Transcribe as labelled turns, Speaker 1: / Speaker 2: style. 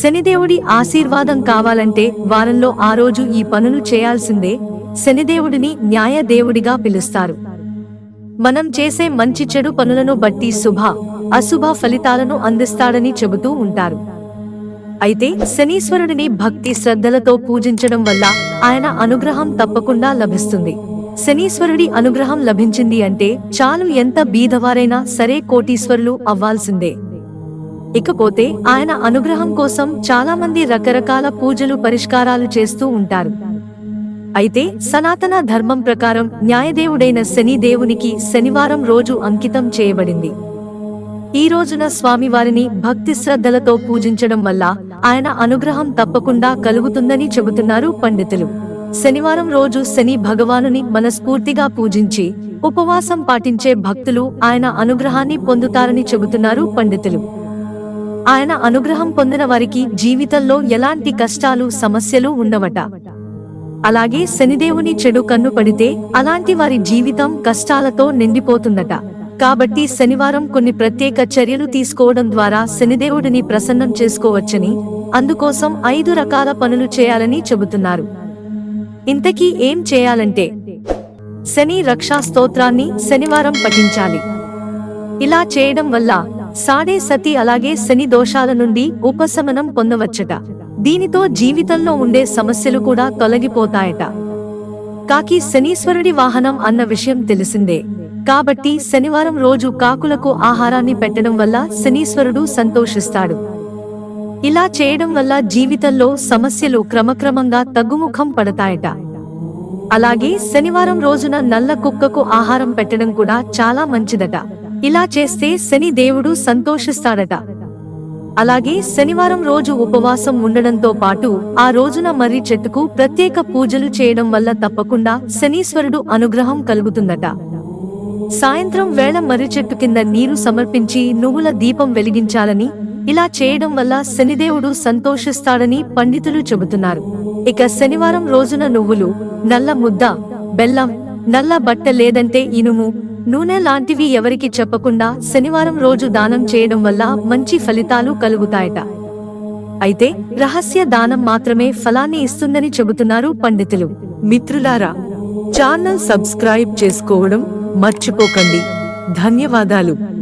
Speaker 1: శనిదేవుడి ఆశీర్వాదం కావాలంటే వారంలో ఆ రోజు ఈ పనులు చేయాల్సిందే శనిదేవుడిని న్యాయ దేవుడిగా పిలుస్తారు. మనం చేసే మంచి చెడు పనులను బట్టి శుభ అశుభ ఫలితాలను అందిస్తాడని చెబుతూ ఉంటారు. అయితే శనీశ్వరుడిని భక్తి శ్రద్ధలతో పూజించడం వల్ల ఆయన అనుగ్రహం తప్పకుండా లభిస్తుంది. శనీశ్వరుడి అనుగ్రహం లభించింది అంటే చాలు ఎంత బీదవారైనా సరే కోటీశ్వరులు అవ్వాల్సిందే. ఇకపోతే ఆయన అనుగ్రహం కోసం చాలా మంది రకరకాల పూజలు పరిష్కారాలు చేస్తూ ఉంటారు. అయితే సనాతన ధర్మం ప్రకారం న్యాయదేవుడైన శని దేవునికి శనివారం రోజు అంకితం చేయబడింది. ఈ రోజున స్వామివారిని భక్తి శ్రద్ధలతో పూజించడం వల్ల ఆయన అనుగ్రహం తప్పకుండా కలుగుతుందని చెబుతున్నారు పండితులు. శనివారం రోజు శని భగవానుని మనస్ఫూర్తిగా పూజించి ఉపవాసం పాటించే భక్తులు ఆయన అనుగ్రహాన్ని పొందుతారని చెబుతున్నారు పండితులు. ఆయన అనుగ్రహం పొందిన వారికి జీవితంలో ఎలాంటి కష్టాలు సమస్యలు ఉండవట. అలాగే శనిదేవుని చెడు కన్ను పడితే అలాంటి వారి జీవితం కష్టాలతో నిండిపోతుందట. కాబట్టి శనివారం కొన్ని ప్రత్యేక చర్యలు తీసుకోవడం ద్వారా శనిదేవుడిని ప్రసన్నం చేసుకోవచ్చని అందుకోసం ఐదు రకాల పనులు చేయాలని చెబుతున్నారు. ఇంతకీ ఏం చేయాలంటే శని రక్షా స్తోత్రాన్ని శనివారం పఠించాలి. ఇలా చేయడం వల్ల సాడే సతి అలాగే శని దోషాల నుండి ఉపశమనం పొందవచ్చట. దీనితో జీవితంలో ఉండే సమస్యలు కూడా తొలగిపోతాయట. కాకి శనీశ్వరుడి వాహనం అన్న విషయం తెలిసిందే. కాబట్టి శనివారం రోజు కాకులకు ఆహారాన్ని పెట్టడం వల్ల శనీశ్వరుడు సంతోషిస్తాడు. ఇలా చేయడం వల్ల జీవితంలో సమస్యలు క్రమక్రమంగా తగ్గుముఖం పడతాయట. అలాగే శనివారం రోజున నల్ల కుక్కకు ఆహారం పెట్టడం కూడా చాలా మంచిదట. ఇలా చేస్తే శని దేవుడు సంతోషిస్తాడట. అలాగే శనివారం రోజు ఉపవాసం ఉండడంతో పాటు ఆ రోజున మర్రి చెట్టుకు ప్రత్యేక పూజలు చేయడం వల్ల తప్పకుండా శనీశ్వరుడు అనుగ్రహం కలుగుతుందట. సాయంత్రం వేళ మర్రి చెట్టు కింద నీరు సమర్పించి నువ్వుల దీపం వెలిగించాలని ఇలా చేయడం వల్ల శనిదేవుడు సంతోషిస్తాడని పండితులు చెబుతున్నారు. ఇక శనివారం రోజున నువ్వులు నల్ల ముద్ద బెల్లం నల్ల బట్ట లేదంటే ఇనుము నూనె లాంటివి ఎవరికి చెప్పకుండా శనివారం రోజు దానం చేయడం వల్ల మంచి ఫలితాలు కలుగుతాయట. అయితే రహస్య దానం మాత్రమే ఫలాన్ని ఇస్తుందని చెబుతున్నారు పండితులు. మిత్రులారా ఛానల్ సబ్స్క్రైబ్ చేసుకోవడం మర్చిపోకండి. ధన్యవాదాలు.